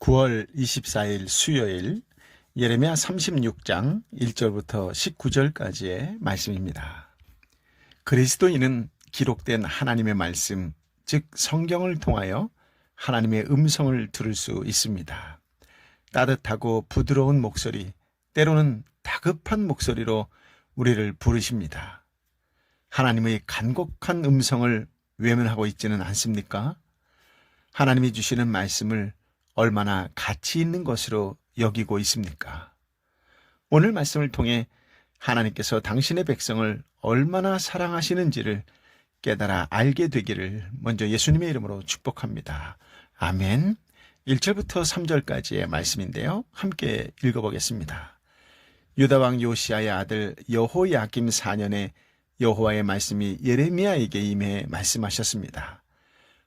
9월 24일 수요일 예레미야 36장 1절부터 19절까지의 말씀입니다. 그리스도인은 기록된 하나님의 말씀, 즉 성경을 통하여 하나님의 음성을 들을 수 있습니다. 따뜻하고 부드러운 목소리, 때로는 다급한 목소리로 우리를 부르십니다. 하나님의 간곡한 음성을 외면하고 있지는 않습니까? 하나님이 주시는 말씀을 얼마나 가치 있는 것으로 여기고 있습니까? 오늘 말씀을 통해 하나님께서 당신의 백성을 얼마나 사랑하시는지를 깨달아 알게 되기를 먼저 예수님의 이름으로 축복합니다. 아멘. 1절부터 3절까지의 말씀인데요. 함께 읽어보겠습니다. 유다왕 요시아의 아들 여호야김 4년에 여호와의 말씀이 예레미야에게 임해 말씀하셨습니다.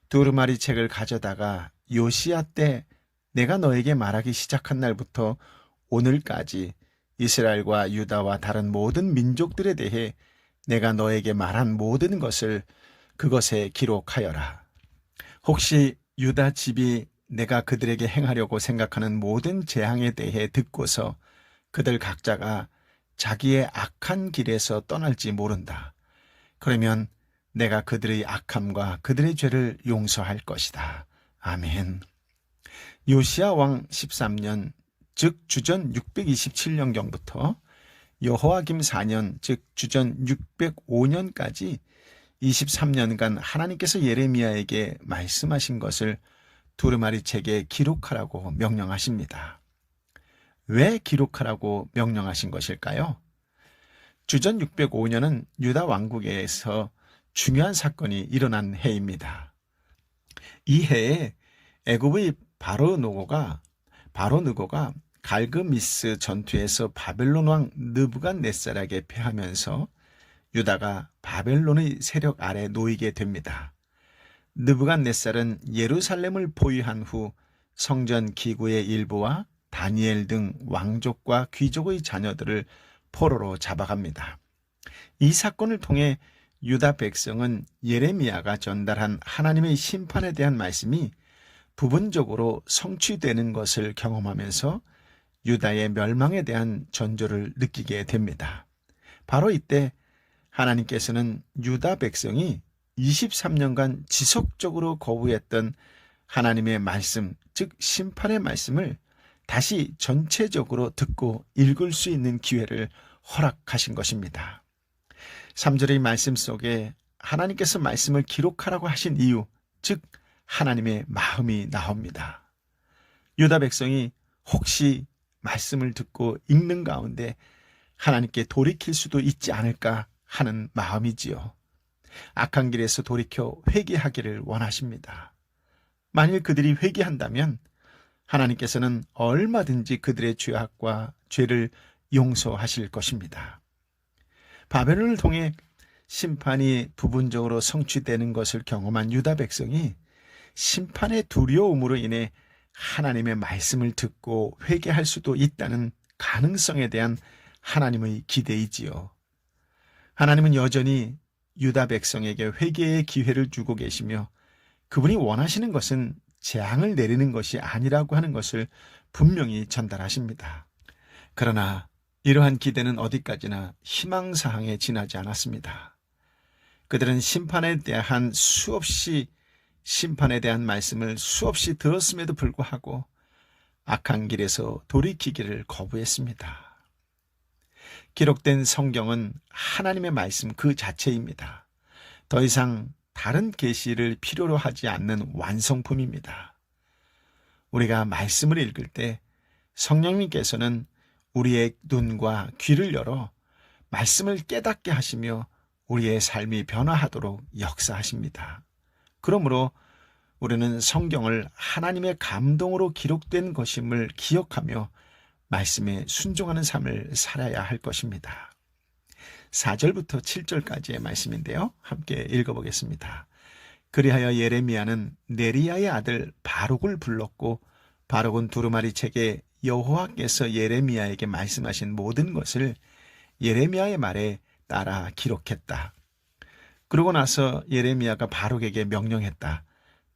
두루마리 책을 가져다가 요시야 때 내가 너에게 말하기 시작한 날부터 오늘까지 이스라엘과 유다와 다른 모든 민족들에 대해 내가 너에게 말한 모든 것을 그것에 기록하여라. 혹시 유다 집이 내가 그들에게 행하려고 생각하는 모든 재앙에 대해 듣고서 그들 각자가 자기의 악한 길에서 떠날지 모른다. 그러면 내가 그들의 악함과 그들의 죄를 용서할 것이다. 아멘. 요시아 왕 13년 즉 주전 627년경부터 여호와김 4년 즉 주전 605년까지 23년간 하나님께서 예레미야에게 말씀하신 것을 두루마리 책에 기록하라고 명령하십니다. 왜 기록하라고 명령하신 것일까요? 주전 605년은 유다 왕국에서 중요한 사건이 일어난 해입니다. 이 해에 애굽의 바로 노고가 바로 느고가 갈그미스 전투에서 바벨론 왕 느부갓네살에게 패하면서 유다가 바벨론의 세력 아래 놓이게 됩니다. 느부갓네살은 예루살렘을 포위한 후 성전 기구의 일부와 다니엘 등 왕족과 귀족의 자녀들을 포로로 잡아갑니다. 이 사건을 통해 유다 백성은 예레미야가 전달한 하나님의 심판에 대한 말씀이 부분적으로 성취되는 것을 경험하면서 유다의 멸망에 대한 전조를 느끼게 됩니다. 바로 이때 하나님께서는 유다 백성이 23년간 지속적으로 거부했던 하나님의 말씀, 즉 심판의 말씀을 다시 전체적으로 듣고 읽을 수 있는 기회를 허락하신 것입니다. 3절의 말씀 속에 하나님께서 말씀을 기록하라고 하신 이유, 즉 하나님의 마음이 나옵니다. 유다 백성이 혹시 말씀을 듣고 읽는 가운데 하나님께 돌이킬 수도 있지 않을까 하는 마음이지요. 악한 길에서 돌이켜 회개하기를 원하십니다. 만일 그들이 회개한다면 하나님께서는 얼마든지 그들의 죄악과 죄를 용서하실 것입니다. 바벨론을 통해 심판이 부분적으로 성취되는 것을 경험한 유다 백성이 심판의 두려움으로 인해 하나님의 말씀을 듣고 회개할 수도 있다는 가능성에 대한 하나님의 기대이지요. 하나님은 여전히 유다 백성에게 회개의 기회를 주고 계시며 그분이 원하시는 것은 재앙을 내리는 것이 아니라고 하는 것을 분명히 전달하십니다. 그러나 이러한 기대는 어디까지나 희망사항에 지나지 않았습니다. 그들은 심판에 대한 수없이 심판에 대한 말씀을 수없이 들었음에도 불구하고 악한 길에서 돌이키기를 거부했습니다. 기록된 성경은 하나님의 말씀 그 자체입니다. 더 이상 다른 계시를 필요로 하지 않는 완성품입니다. 우리가 말씀을 읽을 때 성령님께서는 우리의 눈과 귀를 열어 말씀을 깨닫게 하시며 우리의 삶이 변화하도록 역사하십니다. 그러므로 우리는 성경을 하나님의 감동으로 기록된 것임을 기억하며 말씀에 순종하는 삶을 살아야 할 것입니다. 4절부터 7절까지의 말씀인데요. 함께 읽어보겠습니다. 그리하여 예레미야는 네리야의 아들 바룩을 불렀고 바룩은 두루마리 책에 여호와께서 예레미야에게 말씀하신 모든 것을 예레미야의 말에 따라 기록했다. 그러고 나서 예레미야가 바룩에게 명령했다.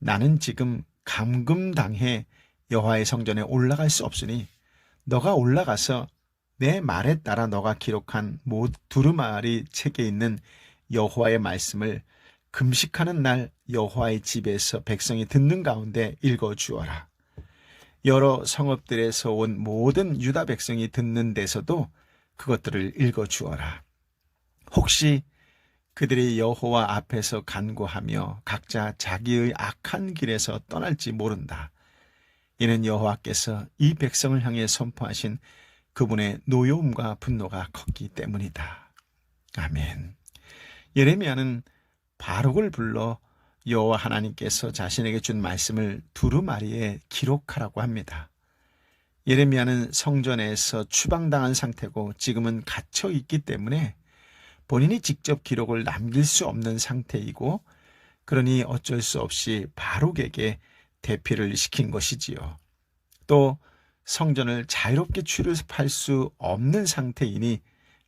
나는 지금 감금당해 여호와의 성전에 올라갈 수 없으니 너가 올라가서 내 말에 따라 너가 기록한 모 두루마리 책에 있는 여호와의 말씀을 금식하는 날 여호와의 집에서 백성이 듣는 가운데 읽어 주어라. 여러 성읍들에서 온 모든 유다 백성이 듣는 데서도 그것들을 읽어 주어라. 혹시 그들이 여호와 앞에서 간구하며 각자 자기의 악한 길에서 떠날지 모른다. 이는 여호와께서 이 백성을 향해 선포하신 그분의 노여움과 분노가 컸기 때문이다. 아멘. 예레미야는 바룩을 불러 여호와 하나님께서 자신에게 준 말씀을 두루마리에 기록하라고 합니다. 예레미야는 성전에서 추방당한 상태고 지금은 갇혀 있기 때문에 본인이 직접 기록을 남길 수 없는 상태이고 그러니 어쩔 수 없이 바룩에게 대피를 시킨 것이지요. 또 성전을 자유롭게 출입할 수 없는 상태이니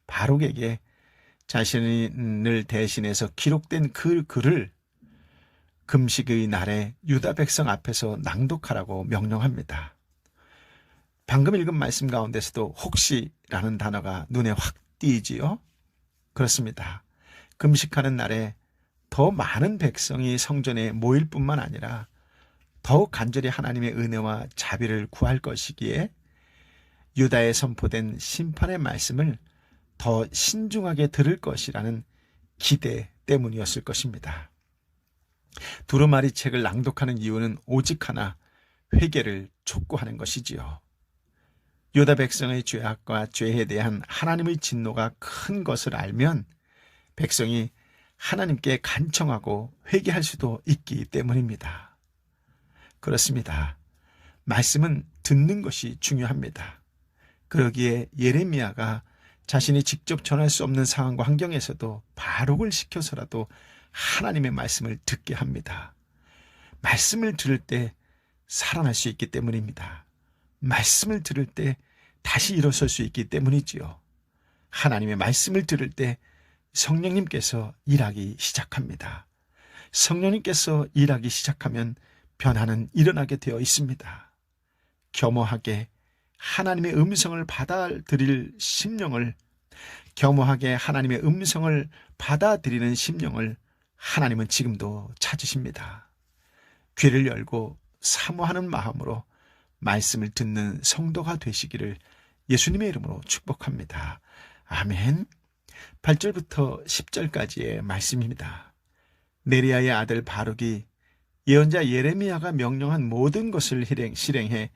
바룩에게 자신을 대신해서 기록된 그 글을 금식의 날에 유다 백성 앞에서 낭독하라고 명령합니다. 방금 읽은 말씀 가운데서도 혹시라는 단어가 눈에 확 띄지요. 그렇습니다. 금식하는 날에 더 많은 백성이 성전에 모일 뿐만 아니라 더욱 간절히 하나님의 은혜와 자비를 구할 것이기에 유다에 선포된 심판의 말씀을 더 신중하게 들을 것이라는 기대 때문이었을 것입니다. 두루마리 책을 낭독하는 이유는 오직 하나 회개를 촉구하는 것이지요. 유다 백성의 죄악과 죄에 대한 하나님의 진노가 큰 것을 알면 백성이 하나님께 간청하고 회개할 수도 있기 때문입니다. 그렇습니다. 말씀은 듣는 것이 중요합니다. 그러기에 예레미야가 자신이 직접 전할 수 없는 상황과 환경에서도 바룩을 시켜서라도 하나님의 말씀을 듣게 합니다. 말씀을 들을 때 살아날 수 있기 때문입니다. 말씀을 들을 때 다시 일어설 수 있기 때문이지요. 하나님의 말씀을 들을 때 성령님께서 일하기 시작합니다. 성령님께서 일하기 시작하면 변화는 일어나게 되어 있습니다. 겸허하게 하나님의 음성을 받아들일 심령을 겸허하게 하나님의 음성을 받아들이는 심령을 하나님은 지금도 찾으십니다. 귀를 열고 사모하는 마음으로 말씀을 듣는 성도가 되시기를 예수님의 이름으로 축복합니다. 아멘. 8절부터 10절까지의 말씀입니다. 네리아의 아들 바룩이 예언자 예레미야가 명령한 모든 것을 실행해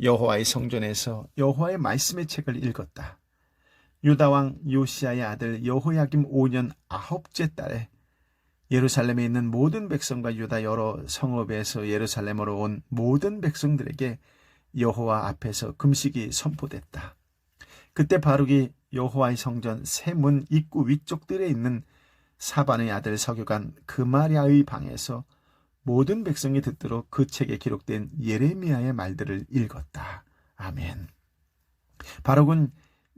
여호와의 성전에서 여호와의 말씀의 책을 읽었다. 유다 왕 요시아의 아들 여호야김 5년 아홉째 달에 예루살렘에 있는 모든 백성과 유다 여러 성읍에서 예루살렘으로 온 모든 백성들에게 여호와 앞에서 금식이 선포됐다. 그때 바룩이 여호와의 성전 세 문 입구 위쪽들에 있는 사반의 아들 서교관 그마리아의 방에서 모든 백성이 듣도록 그 책에 기록된 예레미야의 말들을 읽었다. 아멘. 바룩은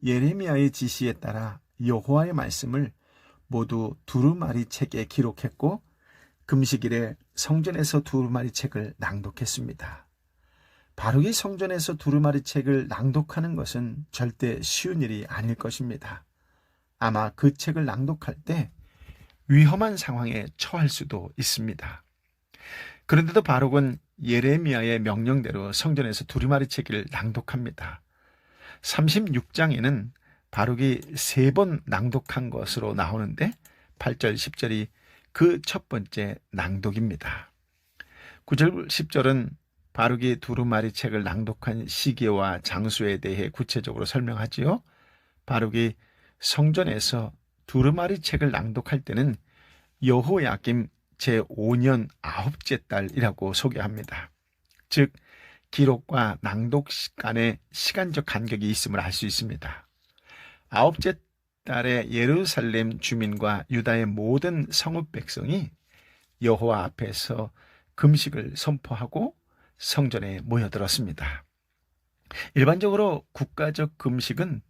예레미야의 지시에 따라 여호와의 말씀을 모두 두루마리 책에 기록했고 금식일에 성전에서 두루마리 책을 낭독했습니다. 바룩이 성전에서 두루마리 책을 낭독하는 것은 절대 쉬운 일이 아닐 것입니다. 아마 그 책을 낭독할 때 위험한 상황에 처할 수도 있습니다. 그런데도 바룩은 예레미야의 명령대로 성전에서 두루마리 책을 낭독합니다. 36장에는 바룩이 세 번 낭독한 것으로 나오는데 8절 10절이 그 첫 번째 낭독입니다. 9절 10절은 바룩이 두루마리 책을 낭독한 시기와 장소에 대해 구체적으로 설명하지요. 바룩이 성전에서 두루마리 책을 낭독할 때는 여호야김 제5년 아홉째 달이라고 소개합니다. 즉 기록과 낭독 간의 시간적 간격이 있음을 알 수 있습니다. 아홉째 달에 예루살렘 주민과 유다의 모든 성읍 백성이 여호와 앞에서 금식을 선포하고 성전에 모여들었습니다. 일반적으로 국가적 금식은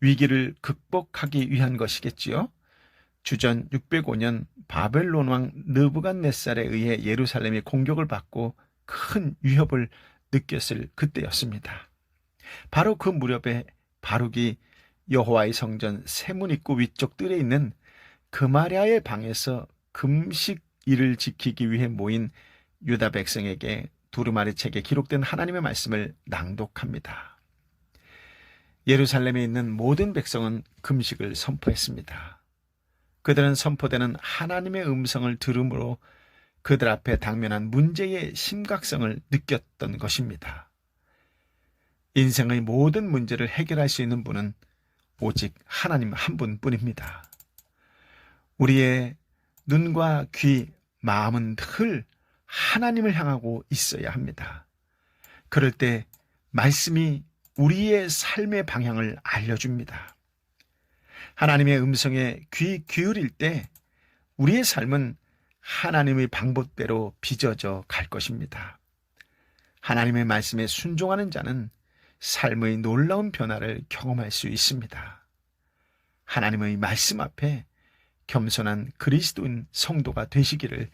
위기를 극복하기 위한 것이겠지요. 주전 605년 바벨론 왕 느부갓네살에 의해 예루살렘이 공격을 받고 큰 위협을 느꼈을 그때였습니다. 바로 그 무렵에 바룩이 여호와의 성전 세문 입구 위쪽 뜰에 있는 그마랴의 방에서 금식 일을 지키기 위해 모인 유다 백성에게 두루마리 책에 기록된 하나님의 말씀을 낭독합니다. 예루살렘에 있는 모든 백성은 금식을 선포했습니다. 그들은 선포되는 하나님의 음성을 들음으로 그들 앞에 당면한 문제의 심각성을 느꼈던 것입니다. 인생의 모든 문제를 해결할 수 있는 분은 오직 하나님 한 분뿐입니다. 우리의 눈과 귀, 마음은 늘 하나님을 향하고 있어야 합니다. 그럴 때 말씀이 우리의 삶의 방향을 알려줍니다. 하나님의 음성에 귀 기울일 때 우리의 삶은 하나님의 방법대로 빚어져 갈 것입니다. 하나님의 말씀에 순종하는 자는 삶의 놀라운 변화를 경험할 수 있습니다. 하나님의 말씀 앞에 겸손한 그리스도인 성도가 되시기를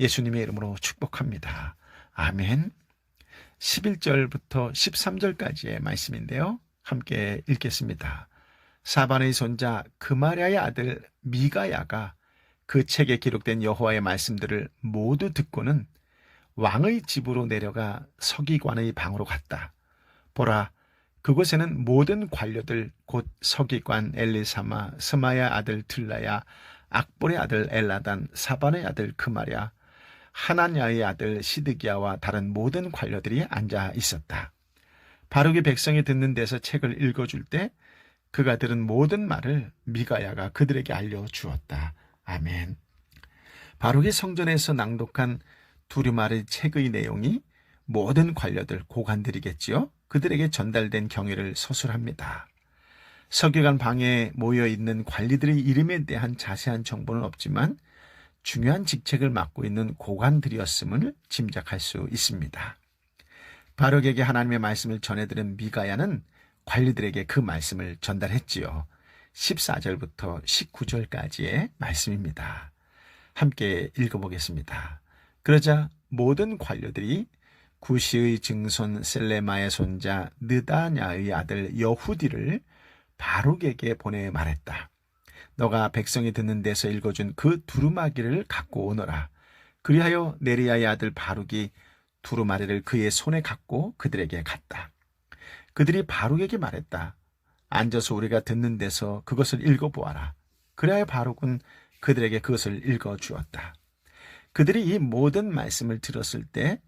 예수님의 이름으로 축복합니다. 아멘. 11절부터 13절까지의 말씀인데요. 함께 읽겠습니다. 사반의 손자 그마랴의 아들 미가야가 그 책에 기록된 여호와의 말씀들을 모두 듣고는 왕의 집으로 내려가 서기관의 방으로 갔다. 보라, 그곳에는 모든 관료들 곧 서기관 엘리사마, 스마야 아들 들라야, 악볼의 아들 엘라단, 사반의 아들 그마랴, 하나냐의 아들 시드기야와 다른 모든 관료들이 앉아 있었다. 바룩이 백성이 듣는 데서 책을 읽어줄 때 그가 들은 모든 말을 미가야가 그들에게 알려주었다. 아멘. 바룩이 성전에서 낭독한 두루마리 책의 내용이 모든 관료들, 고관들이겠지요. 그들에게 전달된 경위를 서술합니다. 서기관 방에 모여 있는 관리들의 이름에 대한 자세한 정보는 없지만 중요한 직책을 맡고 있는 고관들이었음을 짐작할 수 있습니다. 바룩에게 하나님의 말씀을 전해들은 미가야는 관리들에게 그 말씀을 전달했지요. 14절부터 19절까지의 말씀입니다. 함께 읽어보겠습니다. 그러자 모든 관료들이 구시의 증손 셀레마의 손자 느다냐의 아들 여후디를 바룩에게 보내 말했다. 너가 백성이 듣는 데서 읽어준 그 두루마기를 갖고 오너라. 그리하여 네리아의 아들 바룩이 두루마리를 그의 손에 갖고 그들에게 갔다. 그들이 바룩에게 말했다. 앉아서 우리가 듣는 데서 그것을 읽어보아라. 그래야 바룩은 그들에게 그것을 읽어 주었다. 그들이 이 모든 말씀을 들었을 때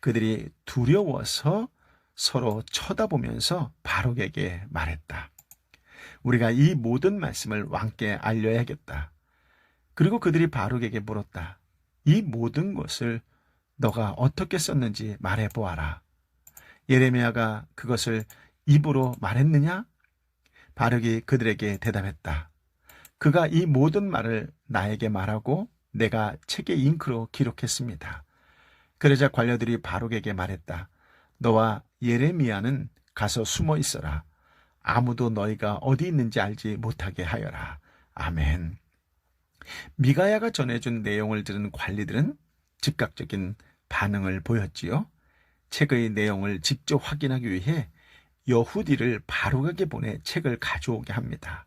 그들이 두려워서 서로 쳐다보면서 바룩에게 말했다. 우리가 이 모든 말씀을 왕께 알려야겠다. 그리고 그들이 바룩에게 물었다. 이 모든 것을 너가 어떻게 썼는지 말해 보아라. 예레미야가 그것을 입으로 말했느냐? 바룩이 그들에게 대답했다. 그가 이 모든 말을 나에게 말하고 내가 책에 잉크로 기록했습니다. 그러자 관료들이 바룩에게 말했다. 너와 예레미야는 가서 숨어 있어라. 아무도 너희가 어디 있는지 알지 못하게 하여라. 아멘. 미가야가 전해준 내용을 들은 관리들은 즉각적인 반응을 보였지요. 책의 내용을 직접 확인하기 위해 여후디를 바룩에게 보내 책을 가져오게 합니다.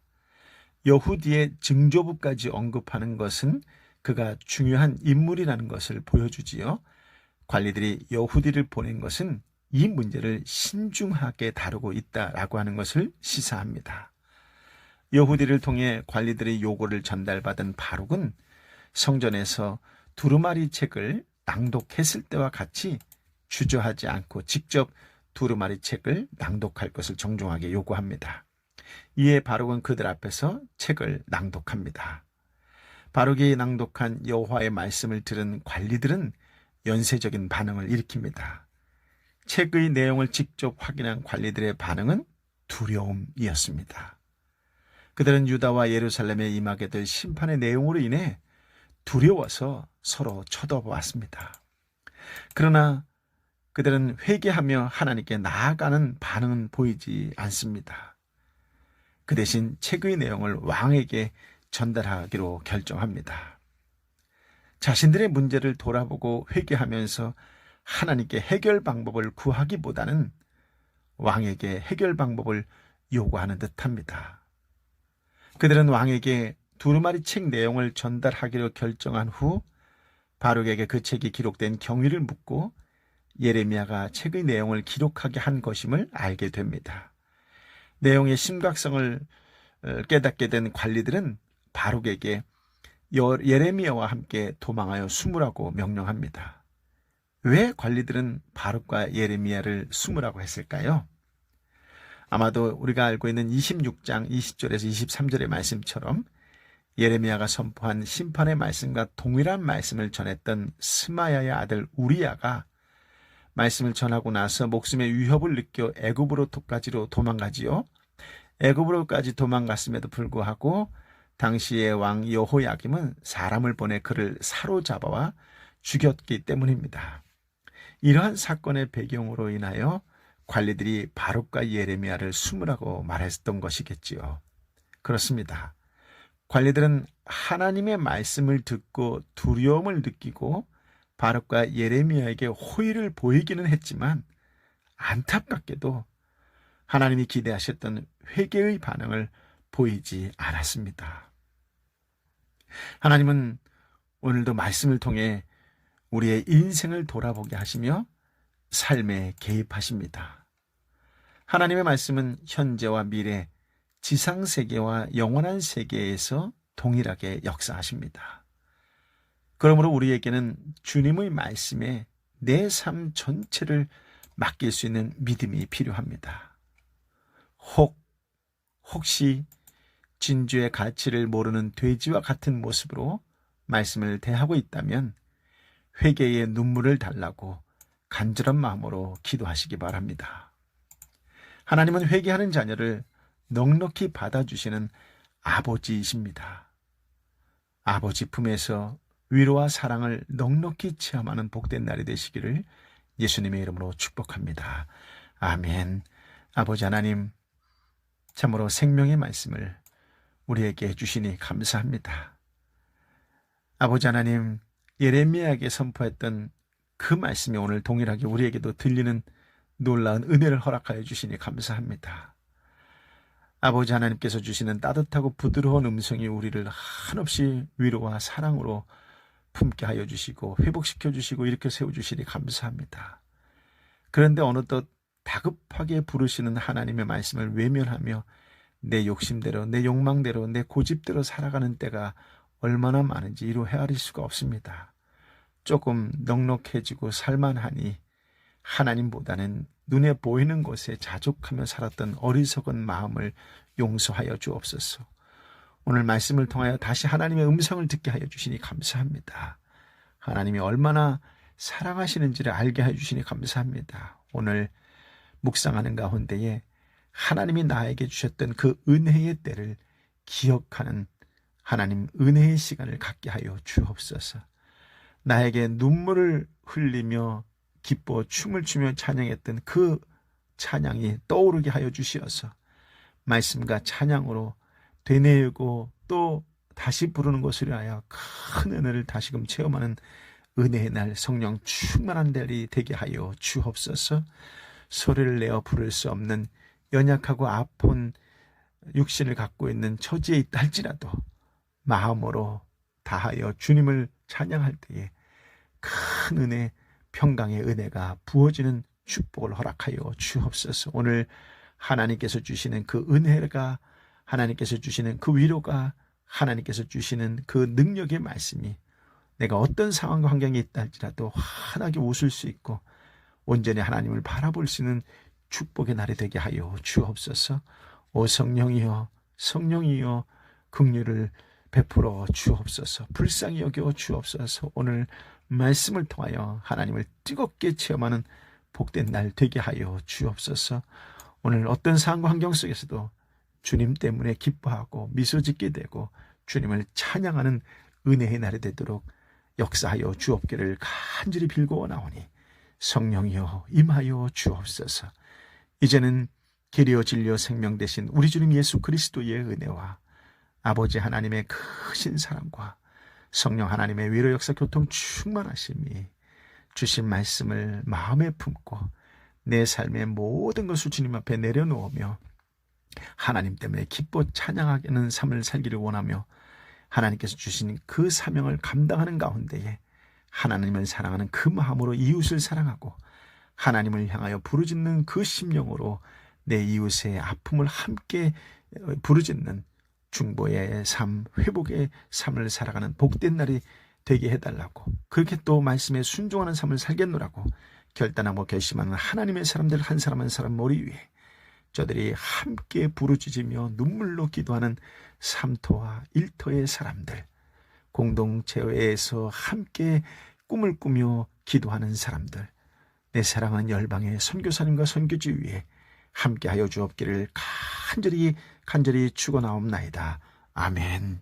여후디의 증조부까지 언급하는 것은 그가 중요한 인물이라는 것을 보여주지요. 관리들이 여후디를 보낸 것은 이 문제를 신중하게 다루고 있다라고 하는 것을 시사합니다. 여후디를 통해 관리들의 요구를 전달받은 바룩은 성전에서 두루마리 책을 낭독했을 때와 같이 주저하지 않고 직접 두루마리 책을 낭독할 것을 정중하게 요구합니다. 이에 바룩은 그들 앞에서 책을 낭독합니다. 바룩이 낭독한 여호와의 말씀을 들은 관리들은 연쇄적인 반응을 일으킵니다. 책의 내용을 직접 확인한 관리들의 반응은 두려움이었습니다. 그들은 유다와 예루살렘에 임하게 될 심판의 내용으로 인해 두려워서 서로 쳐다보았습니다. 그러나 그들은 회개하며 하나님께 나아가는 반응은 보이지 않습니다. 그 대신 책의 내용을 왕에게 전달하기로 결정합니다. 자신들의 문제를 돌아보고 회개하면서 하나님께 해결 방법을 구하기보다는 왕에게 해결 방법을 요구하는 듯합니다. 그들은 왕에게 두루마리 책 내용을 전달하기로 결정한 후 바룩에게 그 책이 기록된 경위를 묻고 예레미야가 책의 내용을 기록하게 한 것임을 알게 됩니다. 내용의 심각성을 어, 깨닫게 된 관리들은 바룩에게 예레미야와 함께 도망하여 숨으라고 명령합니다. 왜 관리들은 바룩과 예레미야를 숨으라고 했을까요? 아마도 우리가 알고 있는 26장 20절에서 23절의 말씀처럼 예레미야가 선포한 심판의 말씀과 동일한 말씀을 전했던 스마야의 아들 우리야가 말씀을 전하고 나서 목숨의 위협을 느껴 애굽으로까지로 도망가지요. 애굽으로까지 도망갔음에도 불구하고 당시의 왕 여호야김은 사람을 보내 그를 사로잡아와 죽였기 때문입니다. 이러한 사건의 배경으로 인하여 관리들이 바룩과 예레미야를 숨으라고 말했던 것이겠지요. 그렇습니다. 관리들은 하나님의 말씀을 듣고 두려움을 느끼고 바룩과 예레미야에게 호의를 보이기는 했지만 안타깝게도 하나님이 기대하셨던 회개의 반응을 보이지 않았습니다. 하나님은 오늘도 말씀을 통해 우리의 인생을 돌아보게 하시며 삶에 개입하십니다. 하나님의 말씀은 현재와 미래, 지상 세계와 영원한 세계에서 동일하게 역사하십니다. 그러므로 우리에게는 주님의 말씀에 내 삶 전체를 맡길 수 있는 믿음이 필요합니다. 혹, 혹시 진주의 가치를 모르는 돼지와 같은 모습으로 말씀을 대하고 있다면 회개의 눈물을 달라고 간절한 마음으로 기도하시기 바랍니다. 하나님은 회개하는 자녀를 넉넉히 받아주시는 아버지이십니다. 아버지 품에서 위로와 사랑을 넉넉히 체험하는 복된 날이 되시기를 예수님의 이름으로 축복합니다. 아멘. 아버지 하나님, 참으로 생명의 말씀을 우리에게 주시니 감사합니다. 아버지 하나님, 예레미야에게 선포했던 그 말씀이 오늘 동일하게 우리에게도 들리는 놀라운 은혜를 허락하여 주시니 감사합니다. 아버지 하나님께서 주시는 따뜻하고 부드러운 음성이 우리를 한없이 위로와 사랑으로 품게 하여 주시고 회복시켜 주시고 이렇게 세워 주시니 감사합니다. 그런데 어느덧 다급하게 부르시는 하나님의 말씀을 외면하며 내 욕심대로 내 욕망대로 내 고집대로 살아가는 때가 얼마나 많은지 이루 헤아릴 수가 없습니다. 조금 넉넉해지고 살만하니 하나님보다는 눈에 보이는 곳에 자족하며 살았던 어리석은 마음을 용서하여 주옵소서. 오늘 말씀을 통하여 다시 하나님의 음성을 듣게 하여 주시니 감사합니다. 하나님이 얼마나 사랑하시는지를 알게 해 주시니 감사합니다. 오늘 묵상하는 가운데에 하나님이 나에게 주셨던 그 은혜의 때를 기억하는 하나님 은혜의 시간을 갖게 하여 주옵소서. 나에게 눈물을 흘리며 기뻐 춤을 추며 찬양했던 그 찬양이 떠오르게 하여 주시어서 말씀과 찬양으로 되뇌고 또 다시 부르는 것을 위하여 큰 은혜를 다시금 체험하는 은혜의 날 성령 충만한 날이 되게 하여 주옵소서 소리를 내어 부를 수 없는 연약하고 아픈 육신을 갖고 있는 처지에 있다 할지라도 마음으로 다하여 주님을 찬양할 때에 큰 은혜, 평강의 은혜가 부어지는 축복을 허락하여 주옵소서. 오늘 하나님께서 주시는 그 은혜가 하나님께서 주시는 그 위로가 하나님께서 주시는 그 능력의 말씀이 내가 어떤 상황과 환경에 있다 할지라도 환하게 웃을 수 있고 온전히 하나님을 바라볼 수 있는 축복의 날이 되게 하여 주옵소서. 오 성령이여 성령이여 긍휼을 베풀어 주옵소서. 불쌍히 여겨 주옵소서. 오늘 말씀을 통하여 하나님을 뜨겁게 체험하는 복된 날 되게 하여 주옵소서. 오늘 어떤 상황 환경 속에서도 주님 때문에 기뻐하고 미소 짓게 되고 주님을 찬양하는 은혜의 날이 되도록 역사하여 주옵기를 간절히 빌고 나오니 성령이여 임하여 주옵소서. 이제는 길이어 진리어 생명 되신 우리 주님 예수 그리스도의 은혜와 아버지 하나님의 크신 사랑과 성령 하나님의 위로 역사 교통 충만하심이 주신 말씀을 마음에 품고 내 삶의 모든 것을 주님 앞에 내려놓으며 하나님 때문에 기뻐 찬양하는 삶을 살기를 원하며 하나님께서 주신 그 사명을 감당하는 가운데에 하나님을 사랑하는 그 마음으로 이웃을 사랑하고 하나님을 향하여 부르짖는 그 심령으로 내 이웃의 아픔을 함께 부르짖는 중보의 삶, 회복의 삶을 살아가는 복된 날이 되게 해달라고. 그렇게 또 말씀에 순종하는 삶을 살겠노라고 결단하고 결심하는 하나님의 사람들 한 사람 한 사람 머리 위에 저들이 함께 부르짖으며 눈물로 기도하는 삼터와 일터의 사람들 공동체에서 함께 꿈을 꾸며 기도하는 사람들 내 사랑하는 열방의 선교사님과 선교지 위에 함께하여 주옵기를 간절히 간절히 축원하옵나이다. 아멘.